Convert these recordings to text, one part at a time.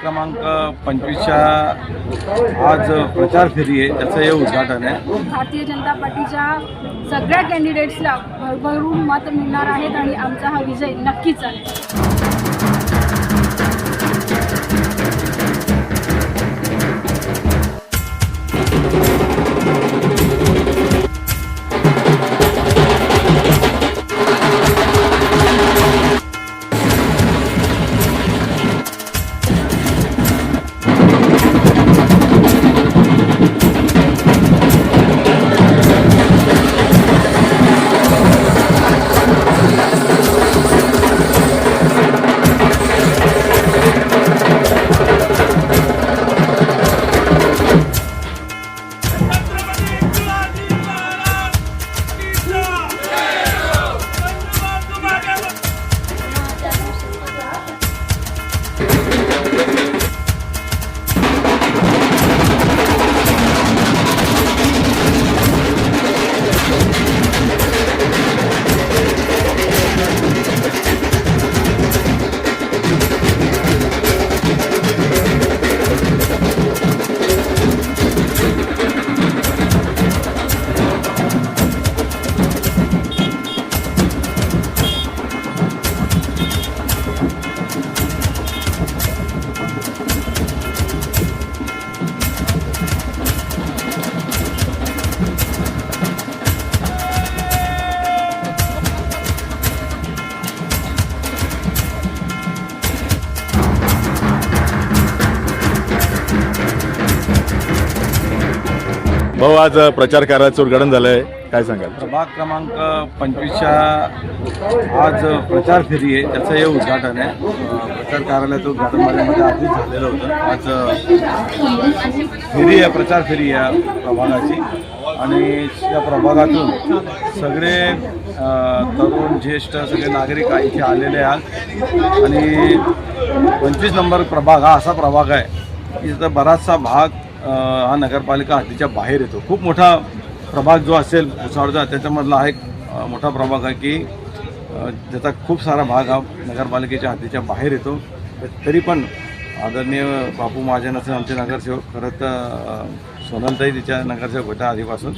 क्रमांक पंचवीसच्या आज प्रचार फेरी आहे त्याचं हे उद्घाटन आहे. भारतीय जनता पार्टीच्या सगळ्या कॅन्डिडेट्सला भरभरून मत मिळणार आहेत आणि आमचा हा विजय नक्कीच आहे. भाऊ आज प्रचार कार्याचं उद्घाटन झालंय. काय सांगाल? प्रभाग क्रमांक पंचवीसच्या आज प्रचार फेरी आहे. त्याचं हे उद्घाटन आहे. प्रचार कार्यालयाचं उद्घाटन माझ्यामध्ये आधीच झालेलं होतं. आज फेरी आहे प्रचार फेरी आहे या प्रभागाची. आणि या प्रभागातून सगळे तरुण ज्येष्ठ सगळे नागरिक इथे आलेले आहेत. आणि पंचवीस नंबर प्रभाग हा असा प्रभाग आहे की बराचसा भाग हा नगरपालिका हद्दीच्या बाहेर येतो. खूप मोठा प्रभाग जो असेल भुसावळचा त्याच्यामधला हा एक मोठा प्रभाग आहे की ज्याचा खूप सारा भाग हा नगरपालिकेच्या हद्दीच्या बाहेर येतो. तरी पण आदरणीय बापू महाजन असेल आमचे नगरसेवक खरं तर सोनलताई तिच्या नगरसेवक होत्या आधीपासून.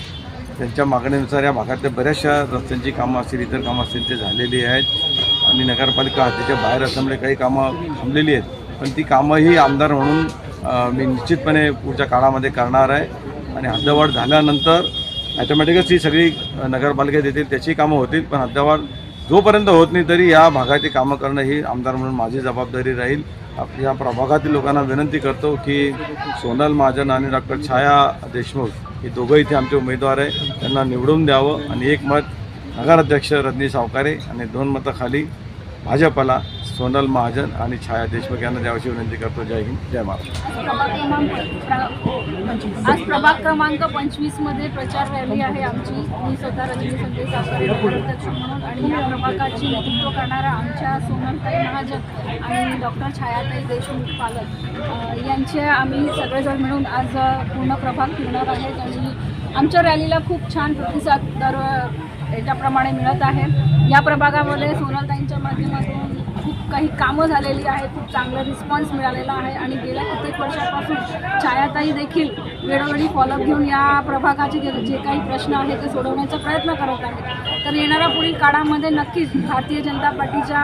त्यांच्या मागणीनुसार या भागातल्या बऱ्याचशा रस्त्यांची कामं असतील इतर कामं असतील ते झालेली आहेत. आणि नगरपालिका हद्दीच्या बाहेर असल्यामुळे काही कामं थांबलेली आहेत. पण ती कामंही आमदार म्हणून मी निश्चितपणे पुढच्या काळामध्ये करणार आहे. आणि हद्दवाढ झाल्यानंतर ॲटोमॅटिकच ही सगळी नगरपालिकेत येतील त्याची कामं होतील. पण हद्दवाढ जोपर्यंत होत नाही तरी या भागाची कामं करणं ही आमदार म्हणून माझी जबाबदारी राहील. या प्रभागातील लोकांना विनंती करतो की सोनल महाजन आणि डॉक्टर छाया देशमुख हे दोघं इथे आमचे उमेदवार आहे. त्यांना निवडून द्यावं आणि एक मत नगराध्यक्ष रजनी सावकारे आणि दोन मतं खाली भाजपला सोनल महाजन आणि छाया देशमुख यांना द्यावयाची विनंती करतो. जय हिंद जय महाराष्ट्र. प्रभाग क्रमांक आज प्रभाग क्रमांक पंचवीसमध्ये प्रचार रॅली आहे आमची. मी स्वतः रजनी संजय सावकारे म्हणून आणि या प्रभागाची नेतृत्व करणारा आमच्या सोनलताई महाजन आणि डॉक्टर छायाताई देशमुख पालक यांचे आम्ही सगळेजण मिळून आज पूर्ण प्रभाग फिरणार आहेत आणि आमच्या रॅलीला खूप छान प्रतिसाद दर याच्याप्रमाणे मिळत आहे. या प्रभागामध्ये सोनलताईंच्या माध्यमातून खूप काही कामं झालेली आहेत खूप चांगला रिस्पॉन्स मिळालेला आहे आणि गेल्या कित्येक वर्षापासून छायाताई देखील वेळोवेळी फॉलोअप घेऊन या प्रभागाचे जे काही प्रश्न आहेत ते सोडवण्याचा प्रयत्न करत आहेत. तर येणाऱ्या पुढील काळामध्ये नक्कीच भारतीय जनता पार्टीच्या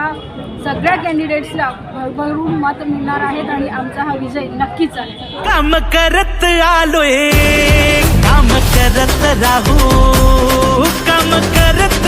सगळ्या कॅन्डिडेट्सला भरभरून मत मिळणार आहेत आणि आमचा हा विजय नक्कीच आहे. काम करत आलोय काम करत राहू काम करत